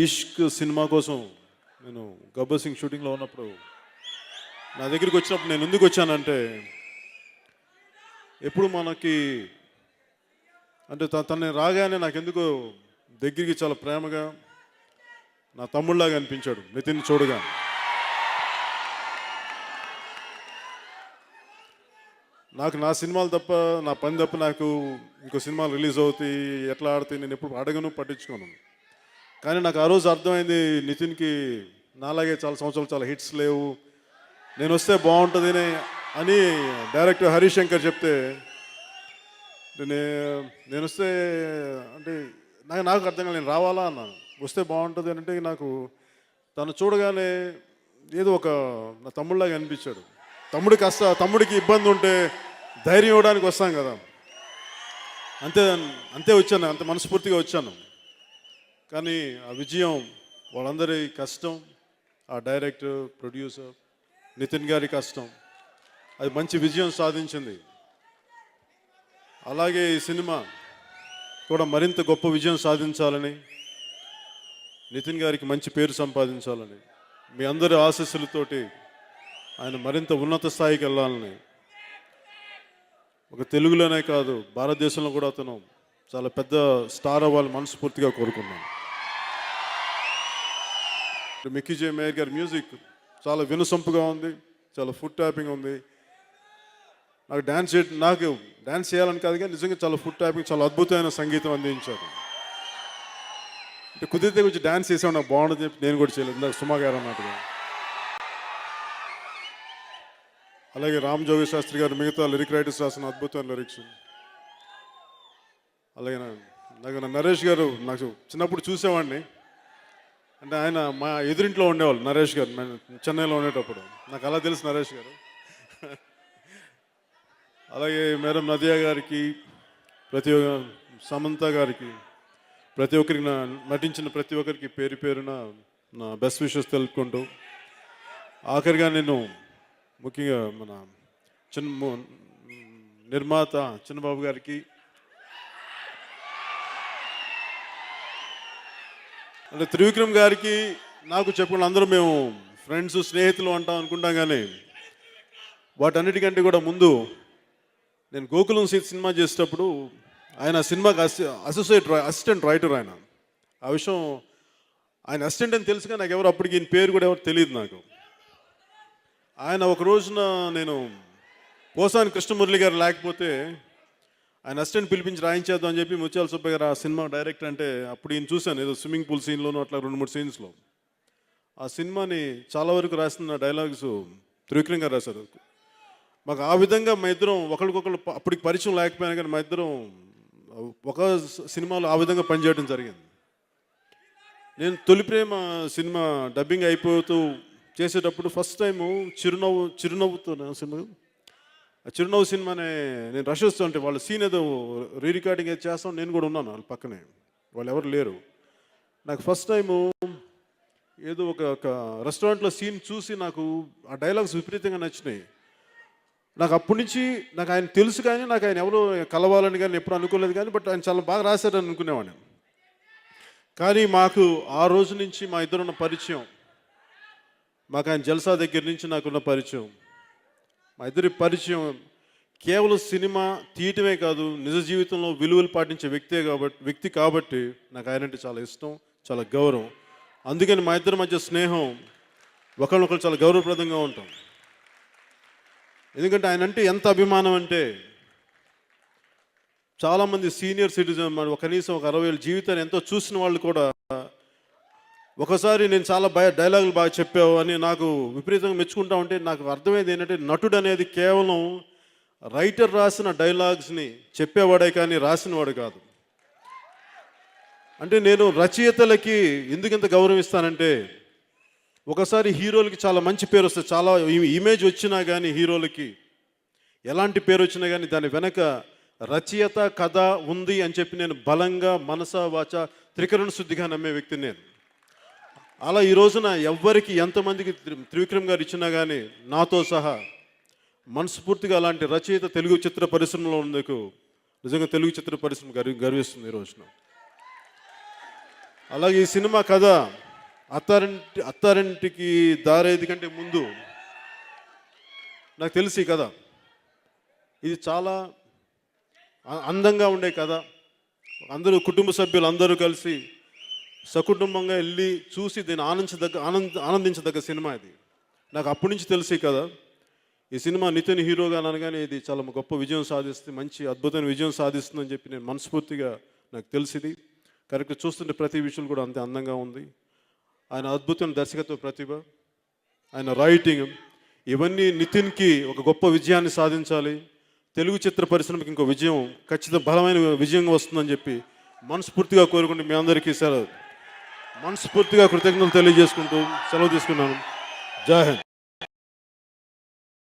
ఇష్క్ cinema కోసం నేను గబ్బర్ సింగ్ షూటింగ్లో ఉన్నప్పుడు నా దగ్గరికి వచ్చినప్పుడు నేను ఎందుకు వచ్చానంటే ఎప్పుడు మనకి అంటే త- తనని రాగానే నాకు ఎందుకో దగ్గరికి చాలా ప్రేమగా నా తమ్ముళ్ళలాగా అనిపించాడు నితిన్ చూడగా. నాకు నా సినిమాలు తప్ప నా పని తప్ప నాకు ఇంకో సినిమాలు రిలీజ్ అవుతాయి ఎట్లా ఆడితే నేను ఎప్పుడు అడగను పట్టించుకోను. కానీ నాకు ఆ రోజు అర్థమైంది నితిన్కి నాలాగే చాలా సంవత్సరాలు చాలా హిట్స్ లేవు. నేను వస్తే బాగుంటుంది అని డైరెక్టర్ హరీష్ శంకర్ చెప్తే నే నేను వస్తే అంటే నాకు నాకు అర్థం కాలేదు నేను రావాలా? అన్నాను. వస్తే బాగుంటుంది అని అంటే నాకు తను చూడగానే ఏదో ఒక నా తమ్ముళ్ళలాగా అనిపించాడు. తమ్ముడికి కష్ట తమ్ముడికి ఇబ్బంది ఉంటే ధైర్యం ఇవ్వడానికి వస్తాం కదా. అంతే అంతే వచ్చాను అంత మనస్ఫూర్తిగా వచ్చాను. కానీ ఆ విజయం వాళ్ళందరి కష్టం ఆ డైరెక్టర్ ప్రొడ్యూసర్ నితిన్ గారి కష్టం. అది మంచి విజయం సాధించింది. అలాగే ఈ సినిమా కూడా మరింత గొప్ప విజయం సాధించాలని నితిన్ గారికి మంచి పేరు సంపాదించాలని మీ అందరి ఆశస్సులతోటి ఆయన మరింత ఉన్నత స్థాయికి వెళ్ళాలని. ఒక తెలుగులోనే కాదు భారతదేశంలో కూడా అతను చాలా పెద్ద స్టార్ అవ్వాలని మనస్ఫూర్తిగా కోరుకున్నాను మిక్కిజే మేయర్ గారి మ్యూజిక్ చాలా వినసొంపుగా ఉంది చాలా ఫుడ్ ట్యాపింగ్ ఉంది. నాకు డ్యాన్స్ చే నాకు డ్యాన్స్ చేయాలని కాదు కానీ నిజంగా చాలా ఫుడ్ ట్యాపింగ్ చాలా అద్భుతమైన సంగీతం అందించారు. అంటే కుదిరితే కొంచెం డ్యాన్స్ చేసావు నాకు బాగుండదు చెప్పి నేను కూడా చేయలేదు. ఇందాక సుమా గారు అన్నట్టుగా. అలాగే రామ్ జోగి శాస్త్రి గారు మిగతా లిరిక్ రైటర్స్ రాసిన అద్భుతమైన లిరిక్స్ అలాగే నా- నాకు నా నరేష్ గారు నాకు చిన్నప్పుడు చూసేవాడిని. అంటే ఆయన మా ఎదురింట్లో ఉండేవాళ్ళు నరేష్ గారు. చెన్నైలో ఉండేటప్పుడు. నాకు అలా తెలుసు నరేష్ గారు. అలాగే మేడం నదియా గారికి ప్రతి ఒక్క సమంత గారికి ప్రతి ఒక్కరికి నా నటించిన ప్రతి ఒక్కరికి పేరు పేరున నా బెస్ట్ విషెస్ తెలుపుకుంటూ ఆఖరిగా నేను ముఖ్యంగా మన చిన్న నిర్మాత చిన్నబాబు గారికి అంటే త్రివిక్రమ్ గారికి నాకు చెప్పండి అందరూ మేము ఫ్రెండ్స్ స్నేహితులు అంటాం అనుకుంటాం కానీ వాటన్నిటికంటే కూడా ముందు నేను గోకులం సీత్ సినిమా చేసేటప్పుడు ఆయన ఆ సినిమాకి అసి అసోసియేట్ అసిస్టెంట్ రైటర్ ఆయన. ఆ విషయం ఆయన అసిస్టెంట్ అని తెలుసు కానీ నాకు ఎవరు అప్పటికి ఈయన పేరు కూడా ఎవరు తెలియదు నాకు. ఆయన ఒక రోజున నేను పోసాని కృష్ణమురళి గారు లేకపోతే ఆయన అసిస్టెంట్ పిలిపించి రాయించేద్దాం అని చెప్పి ముత్యాల సుబ్బయ్య గారు ఆ సినిమా డైరెక్టర్ అంటే అప్పుడు ఈయన చూశాను ఏదో స్విమ్మింగ్ పూల్ సీన్లోనూ అట్లా రెండు మూడు సీన్స్లో. ఆ సినిమాని చాలా వరకు రాసిన డైలాగ్స్ త్రివిక్రమ్ గారు రాశారు. మాకు ఆ విధంగా మా ఇద్దరం ఒకరికొకరు అప్పటికి పరిచయం లేకపోయినా కానీ మా ఇద్దరం ఒక సినిమాలో ఆ విధంగా పనిచేయడం జరిగింది. నేను తొలి ప్రేమ సినిమా డబ్బింగ్ అయిపోతూ చేసేటప్పుడు ఫస్ట్ టైము చిరునవ్వు చిరునవ్వుతో సినిమా చిరునవ్వు సినిమానే నేను రష్ వస్తుంటే వాళ్ళ సీన్ ఏదో రీ రికార్డింగ్ ఏదో చేస్తాం నేను కూడా ఉన్నాను వాళ్ళ పక్కనే. వాళ్ళు ఎవరు లేరు. నాకు ఫస్ట్ టైము ఏదో ఒక ఒక రెస్టారెంట్లో సీన్ చూసి నాకు ఆ డైలాగ్స్ విపరీతంగా నచ్చినాయి. నాకు అప్పటి నుంచి నాకు ఆయన తెలుసు కానీ నాకు ఆయన ఎవరు కలవాలని కానీ ఎప్పుడు అనుకోలేదు కానీ బట్ ఆయన చాలా బాగా రాశారని అనుకునేవాడిని. కానీ మాకు ఆ రోజు నుంచి మా ఇద్దరున్న పరిచయం మాకు ఆయన జల్సా దగ్గర నుంచి నాకున్న పరిచయం మా ఇద్దరి పరిచయం కేవలం సినిమా తీయటమే కాదు నిజ జీవితంలో విలువలు పాటించే వ్యక్తే కాబట్టి వ్యక్తి కాబట్టి నాకు ఆయన అంటే చాలా ఇష్టం చాలా గౌరవం. అందుకని మా ఇద్దరి మధ్య స్నేహం ఒకరినొకరు చాలా గౌరవప్రదంగా ఉంటాం. ఎందుకంటే ఆయన అంటే ఎంత అభిమానం అంటే చాలామంది సీనియర్ సిటిజన్ మరి ఒక కనీసం ఒక అరవై ఏళ్ళ జీవితాన్ని ఎంతో చూసిన వాళ్ళు కూడా ఒకసారి నేను చాలా భయ డైలాగులు బాగా చెప్పావు అని నాకు విపరీతంగా మెచ్చుకుంటా ఉంటే నాకు అర్థమైంది ఏంటంటే నటుడు అనేది కేవలం రైటర్ రాసిన డైలాగ్స్ని చెప్పేవాడే కానీ రాసినవాడు కాదు. అంటే నేను రచయితలకి ఎందుకు ఇంత గౌరవిస్తానంటే ఒకసారి హీరోలకి చాలా మంచి పేరు వస్తుంది చాలా ఇమేజ్ వచ్చినా కానీ హీరోలకి ఎలాంటి పేరు వచ్చినా కానీ దాని వెనక రచయిత కథ ఉంది అని చెప్పి నేను బలంగా మనస వాచ త్రికరణ శుద్ధిగా నమ్మే వ్యక్తిని నేను. అలా ఈ రోజున ఎవ్వరికి ఎంతమందికి త్రివిక్రమ్ గారు ఇచ్చినా కానీ నాతో సహా మనస్ఫూర్తిగా అలాంటి రచయిత తెలుగు చిత్ర పరిశ్రమలో ఉన్నందుకు నిజంగా తెలుగు చిత్ర పరిశ్రమ గర్వి గర్విస్తుంది ఈ రోజున. అలాగే ఈ సినిమా కథ అత్తారింటి అత్తారింటికి దారేది కంటే ముందు నాకు తెలిసి కథ. ఇది చాలా అందంగా ఉండే కథ. అందరూ కుటుంబ సభ్యులు అందరూ కలిసి సకుటుంబంగా వెళ్ళి చూసి దీన్ని ఆనందించదగ్గ ఆనంద ఆనందించదగ్గ సినిమా ఇది. నాకు అప్పటి నుంచి తెలిసి కదా ఈ సినిమా నితిన్ హీరోగా అనగానే ఇది చాలా గొప్ప విజయం సాధిస్తుంది మంచి అద్భుతమైన విజయం సాధిస్తుందని చెప్పి నేను మనస్ఫూర్తిగా నాకు తెలిసింది. కరెక్ట్ చూస్తుంటే ప్రతి విషయం కూడా అంతే అందంగా ఉంది. ఆయన అద్భుతమైన దర్శకత్వ ప్రతిభ ఆయన రైటింగ్ ఇవన్నీ నితిన్కి ఒక గొప్ప విజయాన్ని సాధించాలి. తెలుగు చిత్ర పరిశ్రమకి ఇంకో విజయం ఖచ్చిత బలమైన విజయం వస్తుందని చెప్పి మనస్ఫూర్తిగా కోరుకుంటే మీ అందరికీ సార్ మనస్ఫూర్తిగా కృతజ్ఞతలు తెలియజేసుకుంటూ సెలవు తీసుకున్నాను. జై హింద్.